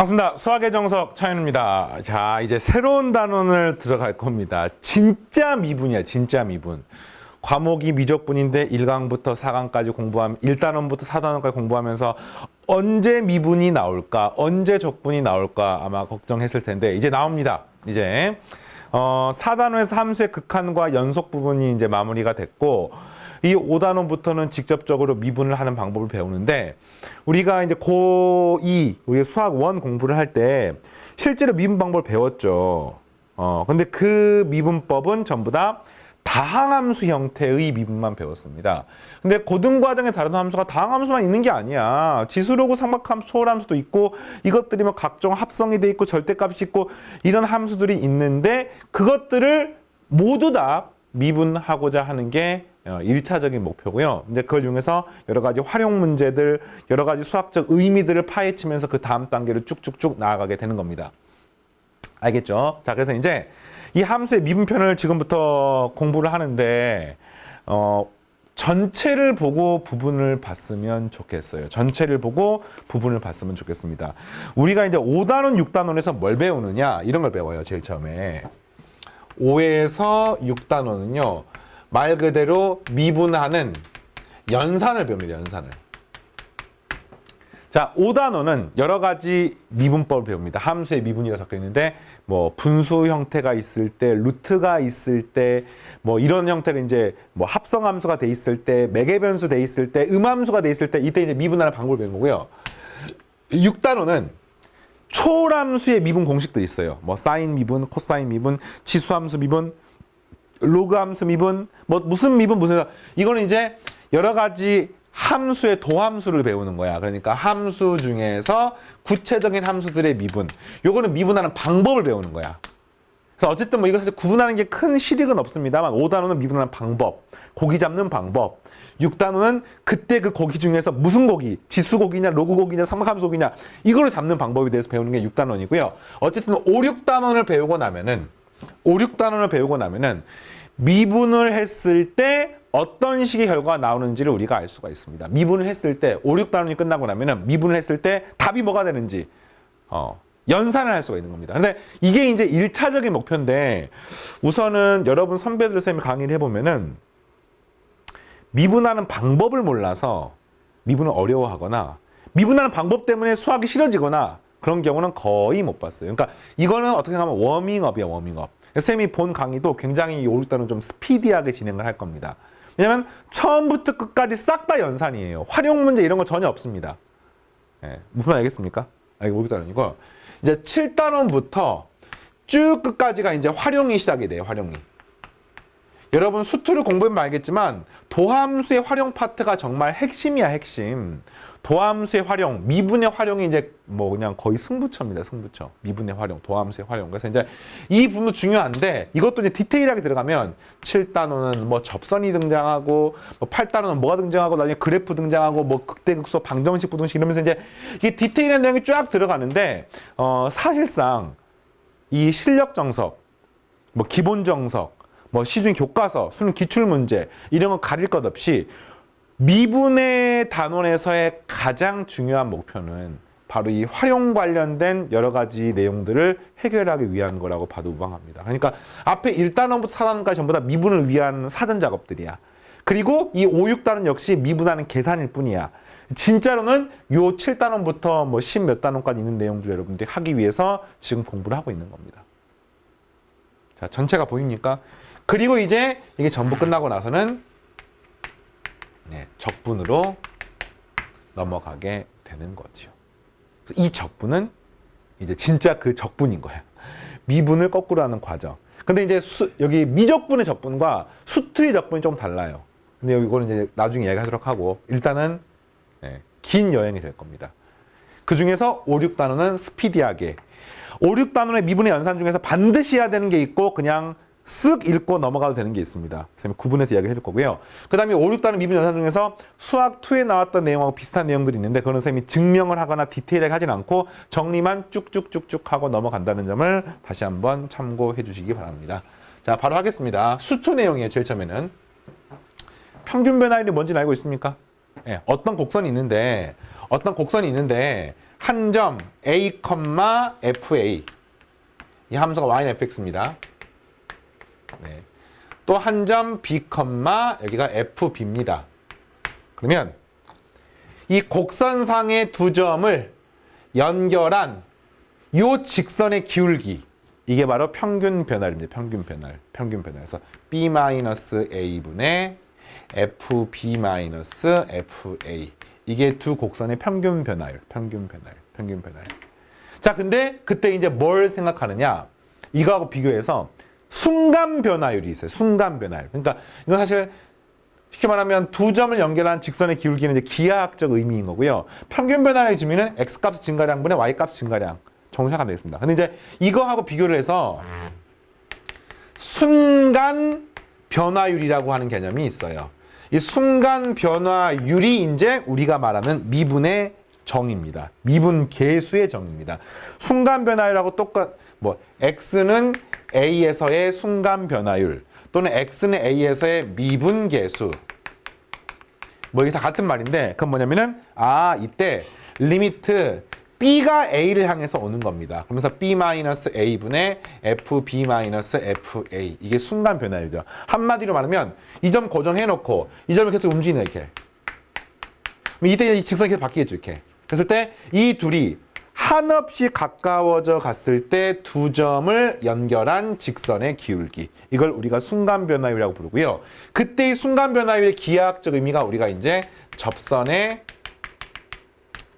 반갑습니다. 수학의 정석 차윤입니다. 자, 이제 새로운 단원을 들어갈 겁니다. 진짜 미분이야, 진짜 미분. 과목이 미적분인데 1강부터 4강까지 공부하면 1단원부터 4단원까지 공부하면서 언제 미분이 나올까? 언제 적분이 나올까? 아마 걱정했을 텐데 이제 나옵니다. 이제 어, 4단원에서 함수의 극한과 연속 부분이 이제 마무리가 됐고 이 5단원부터는 직접적으로 미분을 하는 방법을 배우는데 우리가 이제 고2 우리 수학 원 공부를 할 때 실제로 미분 방법을 배웠죠. 어, 근데 그 미분법은 전부 다 다항함수 형태의 미분만 배웠습니다. 근데 고등과정에 다른 함수가 다항함수만 있는 게 아니야. 지수로고 삼각함수, 초월함수도 있고 이것들이 뭐 각종 합성이 돼 있고 절대값이 있고 이런 함수들이 있는데 그것들을 모두 다 미분하고자 하는 게 어, 일차적인 목표고요. 이제 그걸 이용해서 여러 가지 활용 문제들, 여러 가지 수학적 의미들을 파헤치면서 그 다음 단계로 쭉쭉쭉 나아가게 되는 겁니다. 알겠죠? 자, 그래서 이제 이 함수의 미분편을 지금부터 공부를 하는데 어, 전체를 보고 부분을 봤으면 좋겠어요. 전체를 보고 부분을 봤으면 좋겠습니다. 우리가 이제 5단원, 6단원에서 뭘 배우느냐 이런 걸 배워요. 제일 처음에 5에서 6단원은요 말 그대로 미분하는 연산을 배웁니다. 연산을. 자, 5단원은 여러 가지 미분법을 배웁니다. 함수의 미분이라 적혀 있는데 뭐 분수 형태가 있을 때, 루트가 있을 때, 뭐 이런 형태로 이제 뭐 합성 함수가 돼 있을 때, 매개 변수 돼 있을 때, 음함수가 돼 있을 때 이때 이제 미분하는 방법을 배우는 거고요. 6단원은 초람수의 미분 공식들이 있어요. 뭐 사인 미분, 코사인 미분, 지수함수 미분, 로그 함수 미분, 뭐 무슨 미분 무슨 이거는 이제 여러 가지 함수의 도함수를 배우는 거야. 그러니까 함수 중에서 구체적인 함수들의 미분. 요거는 미분하는 방법을 배우는 거야. 그래서 어쨌든 뭐 이거 사실 구분하는 게 큰 실익은 없습니다만 5단원은 미분하는 방법, 고기 잡는 방법. 6단원은 그때 그 고기 중에서 무슨 고기, 지수 고기냐, 로그 고기냐, 삼각함수 고기냐 이거를 잡는 방법에 대해서 배우는 게 6단원이고요. 어쨌든 5, 6단원을 배우고 나면은 5, 6단원을 배우고 나면은 미분을 했을 때 어떤 식의 결과가 나오는지를 우리가 알 수가 있습니다. 미분을 했을 때 5, 6단원이 끝나고 나면은 미분을 했을 때 답이 뭐가 되는지 어, 연산을 할 수가 있는 겁니다. 근데 이게 이제 1차적인 목표인데 우선은 여러분 선배들 쌤이 강의를 해보면은 미분하는 방법을 몰라서 미분을 어려워하거나 미분하는 방법 때문에 수학이 싫어지거나 그런 경우는 거의 못 봤어요. 그러니까 이거는 어떻게 하면 워밍업이야, 워밍업. 쌤이 본 강의도 굉장히 오륙단은 좀 스피디하게 진행을 할 겁니다. 왜냐면 처음부터 끝까지 싹 다 연산이에요. 활용 문제 이런 거 전혀 없습니다. 예, 무슨 말 알겠습니까? 아, 이거 오륙단 아니고 이제 7단원부터 쭉 끝까지가 이제 활용이 시작이 돼요, 활용이. 여러분 수투를 공부해보면 알겠지만 도함수의 활용 파트가 정말 핵심이야 핵심 도함수의 활용 미분의 활용이 이제 뭐 그냥 거의 승부처입니다 승부처. 미분의 활용 도함수의 활용. 그래서 이제 이 부분도 중요한데 이것도 이제 디테일하게 들어가면 7단원은 뭐 접선이 등장하고 뭐 8단원은 뭐가 등장하고 나중에 그래프 등장하고 뭐 극대극소 방정식 부등식 이러면서 이제 이게 디테일한 내용이 쫙 들어가는데 어 사실상 이 실력 정석 뭐 기본 정석 뭐 시중 교과서, 수능 기출 문제 이런 거 가릴 것 없이 미분의 단원에서의 가장 중요한 목표는 바로 이 활용 관련된 여러 가지 내용들을 해결하기 위한 거라고 봐도 무방합니다. 그러니까 앞에 1단원부터 4단원까지 전부 다 미분을 위한 사전 작업들이야. 그리고 이 5, 6단원 역시 미분하는 계산일 뿐이야. 진짜로는 요 7단원부터 뭐 10 몇 단원까지 있는 내용들 여러분들이 하기 위해서 지금 공부를 하고 있는 겁니다. 자, 전체가 보입니까? 그리고 이제 이게 전부 끝나고 나서는 네, 적분으로 넘어가게 되는 거죠. 이 적분은 이제 진짜 그 적분인 거야. 미분을 거꾸로 하는 과정. 근데 이제 수, 여기 미적분의 적분과 수투의 적분이 좀 달라요. 근데 이거는 이제 나중에 이야기하도록 하고 일단은 네, 긴 여행이 될 겁니다. 그 중에서 5, 6단원은 스피디하게 5, 6단원의 미분의 연산 중에서 반드시 해야 되는 게 있고 그냥 쓱 읽고 넘어가도 되는 게 있습니다. 선생님 구분해서 이야기해 줄 거고요. 그 다음에 5, 6단원 미분 연산 중에서 수학 2에 나왔던 내용하고 비슷한 내용들이 있는데 그거는 선생님이 증명을 하거나 디테일하게 하진 않고 정리만 쭉쭉쭉쭉 하고 넘어간다는 점을 다시 한번 참고해 주시기 바랍니다. 자, 바로 하겠습니다. 수투 내용이에요, 제일 처음에는. 평균 변화율이 뭔지 알고 있습니까? 예, 어떤 곡선이 있는데 어떤 곡선이 있는데 한 점 a, fa 이 함수가 y는 fx입니다. 네. 또한 점 b, 여기가 fb입니다. 그러면 이 곡선상의 두 점을 연결한 요 직선의 기울기 이게 바로 평균 변화입니다. 평균 변화. 평균 변화. 그래서 b-a 분의 fb-fa 이게 두 곡선의 평균 변화예요. 평균 변화. 평균 변화. 자, 근데 그때 이제 뭘 생각하느냐? 이거하고 비교해서 순간 변화율이 있어요. 순간 변화율. 그러니까 이건 사실 쉽게 말하면 두 점을 연결한 직선의 기울기는 이제 기하학적 의미인 거고요. 평균 변화의 지미는 x 값 증가량분의 y 값 증가량 생각하면 되겠습니다. 근데 이제 이거하고 비교를 해서 순간 변화율이라고 하는 개념이 있어요. 이 순간 변화율이 이제 우리가 말하는 미분의 정입니다. 미분 계수의 정입니다. 순간 변화율하고 똑같 뭐 x는 a에서의 순간 변화율 또는 x는 a에서의 미분 계수 뭐 이게 다 같은 말인데 그건 뭐냐면은 아 이때 리미트 b가 a를 향해서 오는 겁니다. 그러면서 b-a 분의 fb-fa 이게 순간 변화율이죠. 한마디로 말하면 이 점 고정해 놓고 이 점을 계속 움직이는 이렇게. 이때 이 직선이 계속 바뀌겠죠 이렇게. 그랬을 때 이 둘이 한없이 가까워져 갔을 때 두 점을 연결한 직선의 기울기. 이걸 우리가 순간 변화율이라고 부르고요. 그때 이 순간 변화율의 기하학적 의미가 우리가 이제 접선의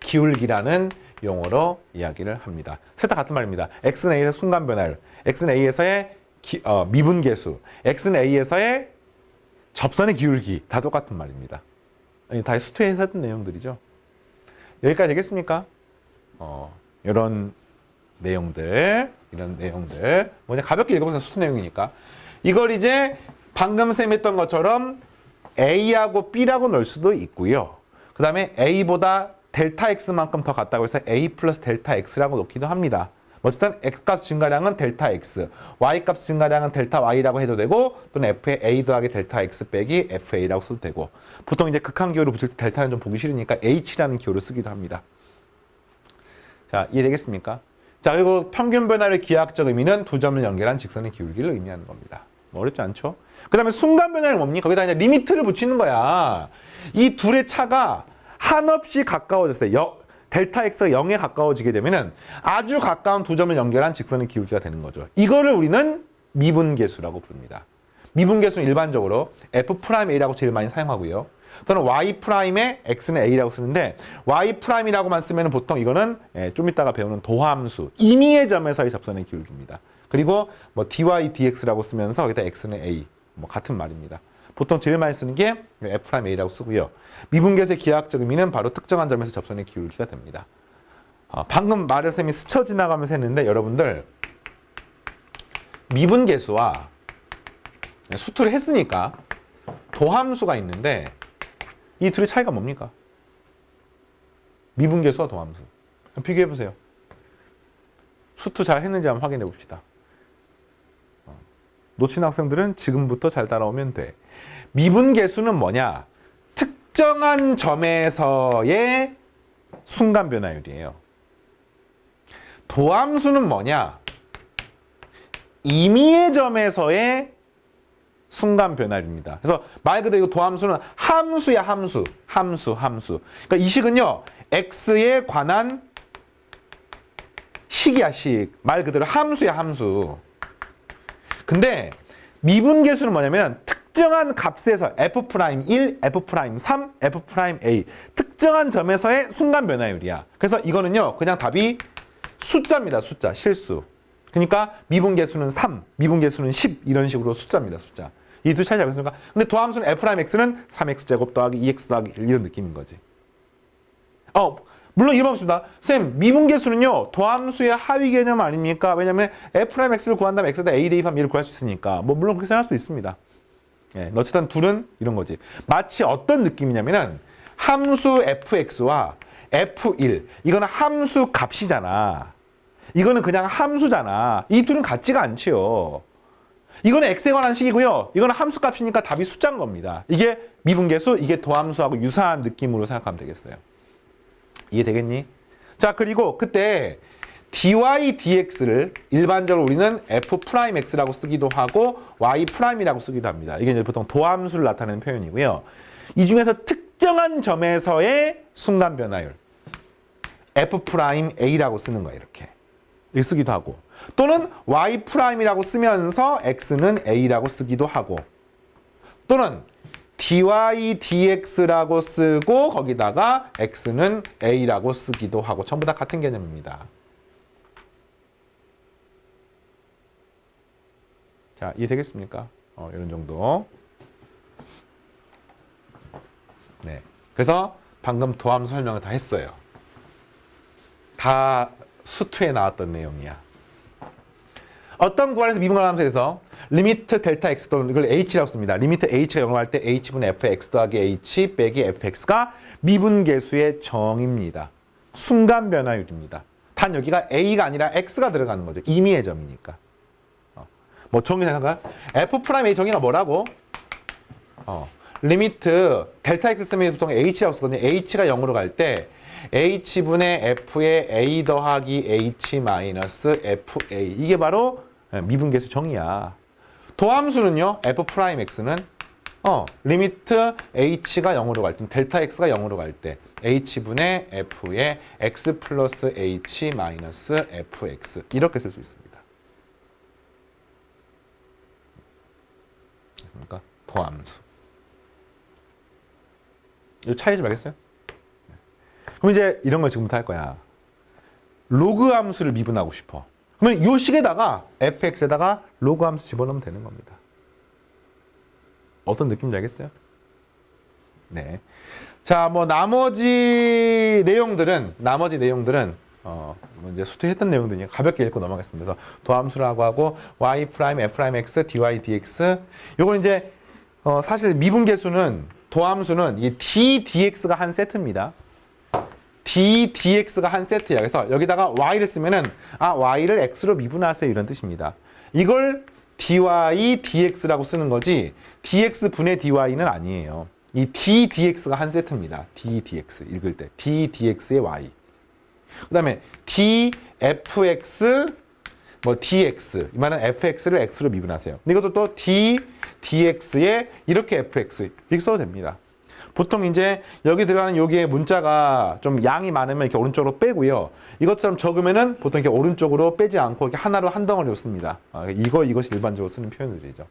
기울기라는 용어로 이야기를 합니다. 셋 다 같은 말입니다. x는 a에서 순간 변화율, x는 a에서의 기, 어, 미분 계수, x는 a에서의 접선의 기울기 다 똑같은 말입니다. 아니, 다 수투에서 했던 내용들이죠. 여기까지 되겠습니까? 어, 이런 내용들, 이런 내용들. 뭐냐 가볍게 읽어보세요. 수트 내용이니까. 이걸 이제 방금 쌤 했던 것처럼 A하고 B라고 넣을 수도 있고요. 그 다음에 A보다 델타 X만큼 더 같다고 해서 A 플러스 델타 X라고 놓기도 합니다. 어쨌든 X값 증가량은 델타 X, Y값 증가량은 델타 Y라고 해도 되고 또는 F의 A 더하기 델타 X 빼기 FA라고 써도 되고 보통 이제 극한 기호를 붙일 때 델타는 좀 보기 싫으니까 H라는 기호를 쓰기도 합니다. 자, 이해되겠습니까? 자, 그리고 평균 변화의 기하학적 의미는 두 점을 연결한 직선의 기울기를 의미하는 겁니다. 뭐 어렵지 않죠? 그 다음에 순간 변화는 뭡니까? 거기다 이제 리미트를 붙이는 거야. 이 둘의 차가 한없이 가까워졌을 때, 여, 델타 x가 0에 가까워지게 되면은 아주 가까운 두 점을 연결한 직선의 기울기가 되는 거죠. 이거를 우리는 미분계수라고 부릅니다. 미분계수는 일반적으로 f'a라고 제일 많이 사용하고요. 또는 y'의 x는 a라고 쓰는데 y'이라고만 쓰면 보통 이거는 예, 좀 이따가 배우는 도함수 임의의 점에서의 접선의 기울기입니다. 그리고 뭐 dy dx라고 쓰면서 여기다 x는 a 뭐 같은 말입니다. 보통 제일 많이 쓰는 게 f'a라고 쓰고요. 미분계수의 기하학적 의미는 바로 특정한 점에서 접선의 기울기가 됩니다. 어, 방금 말을 쌤이 스쳐 지나가면서 했는데 여러분들 미분계수와 수투를 했으니까 도함수가 있는데 이 둘의 차이가 뭡니까? 미분계수와 도함수. 비교해 보세요. 수투 잘 했는지 한번 확인해 봅시다. 어, 놓친 학생들은 지금부터 잘 따라오면 돼. 미분계수는 뭐냐? 특정한 점에서의 순간 변화율이에요. 도함수는 뭐냐? 임의의 점에서의 순간 변화율입니다. 그래서 말 그대로 도함수는 함수야 함수, 함수, 함수. 그러니까 이 식은요 x에 관한 식이야 식. 말 그대로 함수야 함수. 근데 미분계수는 뭐냐면 특정한 값에서 f'1, f'3, f''a 특정한 점에서의 순간 변화율이야. 그래서 이거는요 그냥 답이 숫자입니다. 숫자 실수. 그러니까 미분계수는 3, 미분계수는 10 이런 식으로 숫자입니다. 숫자. 이 두 차이 알겠습니까? 근데 도함수는 f'x는 3x제곱 더하기 2x 더하기 1 이런 느낌인 거지. 어, 물론 이런 없습니다. 쌤, 미분계수는요, 도함수의 하위 개념 아닙니까? 왜냐면 f'x를 구한다면 x에다 a 대입하면 1을 구할 수 있으니까. 뭐, 물론 그렇게 생각할 수도 있습니다. 예, 어쨌든 둘은 이런 거지. 마치 어떤 느낌이냐면은 함수 fx와 f1, 이거는 함수 값이잖아. 이거는 그냥 함수잖아. 이 둘은 같지가 않지요. 이거는 x에 관한 식이고요. 이거는 함수 값이니까 답이 숫자인 겁니다. 이게 미분계수, 이게 도함수하고 유사한 느낌으로 생각하면 되겠어요. 이해되겠니? 자, 그리고 그때 dy dx를 일반적으로 우리는 f'x라고 쓰기도 하고 y'이라고 쓰기도 합니다. 이게 이제 보통 도함수를 나타내는 표현이고요. 이 중에서 특정한 점에서의 순간 변화율 f'a라고 쓰는 거예요, 이렇게. 이렇게 쓰기도 하고. 또는 y'이라고 쓰면서 x는 a라고 쓰기도 하고. 또는 dy dx라고 쓰고 거기다가 x는 a라고 쓰기도 하고 전부 다 같은 개념입니다. 자, 이해되겠습니까? 어, 이런 정도. 네. 그래서 방금 도함수 설명을 다 했어요. 다 수투에 나왔던 내용이야. 어떤 구간에서 미분간함수에서 리미트 델타 x 또는 이걸 h라고 씁니다. 리미트 h가 0을 할 때 h분의 fx 더하기 h 빼기 fx가 미분계수의 정입니다. 순간 변화율입니다. 단 여기가 a가 아니라 x가 들어가는 거죠. 임의의 점이니까. 어. 뭐 정의 생각할 f 프라임 a 정의가 뭐라고? 어. 리미트 델타 x 쓰면 보통 h라고 쓰거든요. h가 0으로 갈 때 h분의 f의 a 더하기 h 마이너스 fa 이게 바로 예, 미분계수 정의야. 도함수는요. f 프라임 x는 어, 리미트 h가 0으로 갈 때, 델타 x가 0으로 갈 때 h분의 f의 x 플러스 h 마이너스 fx 이렇게 쓸 수 있습니다. 됐습니까? 도함수. 이 차이 좀 알겠어요? 그럼 이제 이런 걸 지금부터 할 거야. 로그 함수를 미분하고 싶어. 그러면 이 식에다가 fx에다가 로그 함수 집어넣으면 되는 겁니다. 어떤 느낌인지 알겠어요? 네. 자, 뭐 나머지 내용들은 나머지 내용들은 어, 뭐 이제 수트했던 내용들이니까 가볍게 읽고 넘어가겠습니다. 그래서 도함수라고 하고 y 프라임 f 프라임 x dy dx 요건 이제 어, 사실 미분계수는 도함수는 이 d dx가 한 세트입니다. D dx가 한 세트야. 그래서 여기다가 y를 쓰면은 아 y를 x로 미분하세요 이런 뜻입니다. 이걸 dy dx라고 쓰는 거지 dx 분의 dy는 아니에요. 이 d dx가 한 세트입니다. d dx 읽을 때 d dx의 y. 그 다음에 d fx 뭐 dx 이 말은 fx를 x로 미분하세요. 이것도 또 d dx에 이렇게 fx 이렇게 써도 됩니다. 보통 이제 여기 들어가는 여기에 문자가 좀 양이 많으면 이렇게 오른쪽으로 빼고요. 이것처럼 적으면은 보통 이렇게 오른쪽으로 빼지 않고 이렇게 하나로 한 덩어리로 씁니다. 아, 이거 이것이 일반적으로 쓰는 표현들이죠.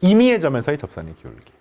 임의의 점에서의 접선의 기울기.